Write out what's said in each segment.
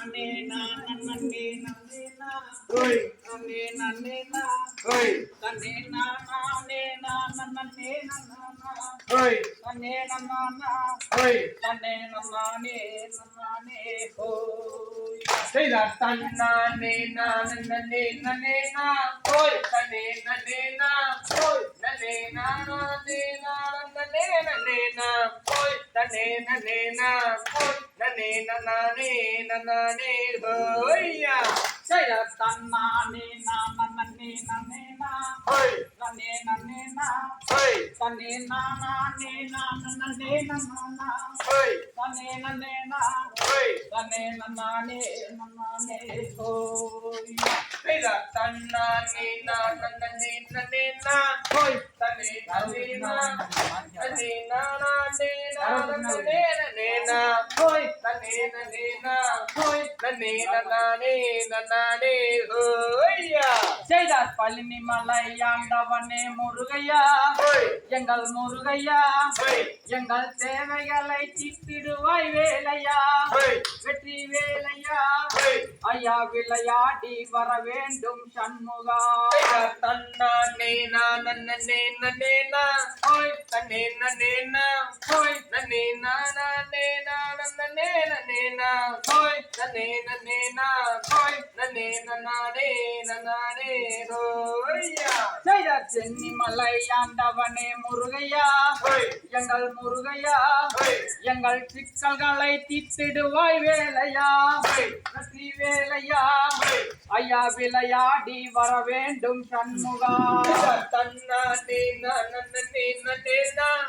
நானே நான் நன்னே நன்னே நான் ஓய் நன்னே நன்னே நான் ஓய் தன்னே நானே நான் நன்னே நன்னா ஓய் நன்னே நன்னா ஓய் தன்னே நன்னானே நன்னானே ஹோய் செய்தார் தன்னானே நான் நன்னே நன்னே நான் ஓய் தன்னே நன்னே நான் ஓய் நன்னே நானே நான் நன்னே நன்னே நான் ஓய் தன்னே நன்னே நான் ஓய் நன்னே நன்னானே நன்னானே ஓய்யா செய்தார் தன்னானே நான் நன்னே நன்னே நான் ஓய் நன்னே நன்னே நான் ஓய் தன்னே நானே நான் நன்னே நன்னா ஓய் தன்னே நன்னே நான் ஓய் தன்னே நன்னானே நன்னானே ஹோய் செய்தார் தன்னானே நான் நன்னே நன்னே நான் ஓய் தன்னே நன்னே நான் நன்னே நானே நான் நன்னே நன்னே நான் ஓய் நன்னே நன்னானே நன்னானே ஓய்யா செய்தார் பழனி மலை ஆண்டவனே முருகையா எங்கள் முருகையா எங்கள் தேவைகளை தீர்த்திடுவாய் வேலையா வெற்றி வேலையா ஐயா விளையாடி வர வேண்டும் சண்முகா தன்னானே நான் நன்னே நன்னே நான் நன்னே நன்னே நான் நன்னே நானே நான் நன்னே நன்னே நான் ஓய் நன்னே நன்னே நான் ஓய் நன்னே நன்னானே நன்னானே ஓய்யா செய்தார் சென்னி மலை ஆண்டவனே முருகையா எங்கள் முருகையா எங்கள் சிக்கல்களை தீர்த்திடுவாய் வேலையா வெற்றி வேலையா ஐயா விளையாடி வர வேண்டும் சண்முகா நான் நன்னே நன்னே நான்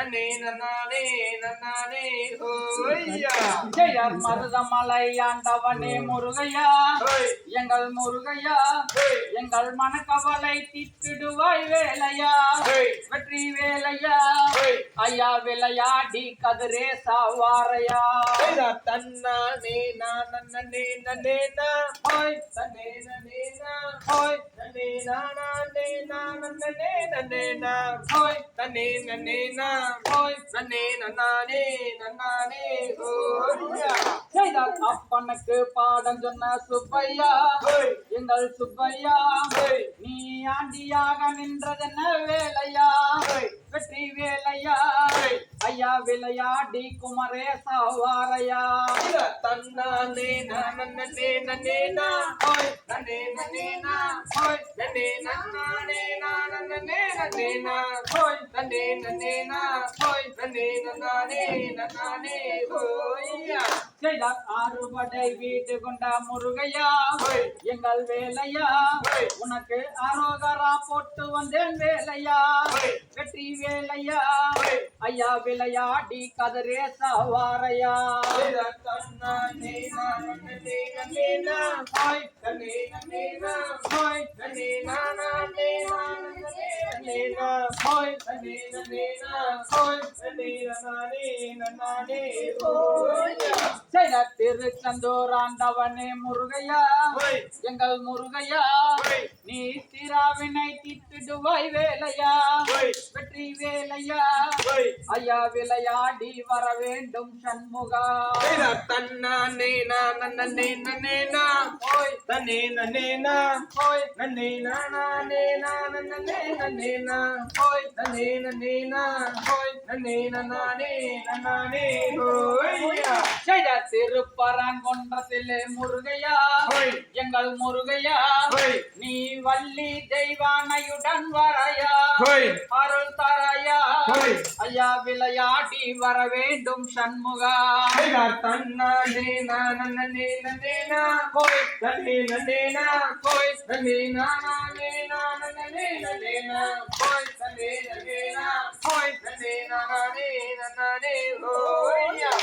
நன்னே நன்னானே நன்னானே ஓய்யா. ஜெயர் மருதமலை ஆண்டவனே முருகையா. எங்கள் முருகையா. எங்கள் மனக்கவலை தீர்த்திடுவாய் வேலையா. வெற்றி வேலையா. ஐயா விளையாடி கதிரே சாவாரையா. தன்னானே நான் நன்னே நன்னே நான். ஓய் நன்னே நன்னே நான் ஓய் நன்னே நானே நான் நன்னே நன்னே நான் ஓய் நன்னே நன்னே நான் ஓய் நன்னே நன்னானே நன்னானே. ஓய்யா செய்தார் அப்பனுக்கு பாடம் சொன்ன சுப்பையா. எங்கள் சுப்பையா. நீ ஆண்டியாக நின்றதென்ன வேலையா? வெற்றி வேலையா? ஐயா விளையாடி குமரேசா வாரையா நான் நன்னே நன்னே நான்? ஓய் நன்னே நன்னே நான்? ஓய் நன்னே நன்னானே நான் நன்னே நன்னே நான்? ஓய் நன்னே நன்னே நான் ஓய் நன்னே நன்னானே நன்னானே ஓய்யா ஆறுபடை வீட்டு கொண்ட முருகையா? எங்கள் வேலையா? உனக்கு அரோகரா போட்டு வந்தேன் வேலையா? வெற்றி வேலையா? ஐயா விளையாடி கதிரே சவாரையா? செய்தார் தன்னானே நான் நன்னே நன்னே நான் ஓய். நன்னே நன்னே நான் ஓய். நன்னே நானே நான் நன்னே நன்னே நான் ஓய் நன்னே நன்னே நான் ஓய் நன்னே நன்னானே நன்னானே ஓய்யா செய்தார் திருச்செந்தூர் ஆண்டவனே முருகையா எங்கள் முருகையா நீ திராவினை திட்டுடுவாய் வேலையா. வெற்றி வேலையா. ஐயா விளையாடி வர வேண்டும் சண்முகா. தன்னானே நான் நன்னே நன்னே நான் ஓய். தன்னே நன்னே நான் ஓய். நன்னே நானே நான் நன்னே நன்னே நான் ஓய். நன்னே நன்னே நான் ஓய். நன்னானே நன்னானே திருப்பரங்குன்றத்திலே முருகையா எங்கள் முருகையா நீ வள்ளி தெய்வானையுடன் வரையா அருள் தரையா ஐயா விளையாடி வர வேண்டும் சண்முகா நான் நன்னே நன்னே நான் ஓய் நன்னே நன்னே நான் ஓய் நன்னே நானே நான் நன்னே நன்னே நன்னே நன்னானே ஓய்யா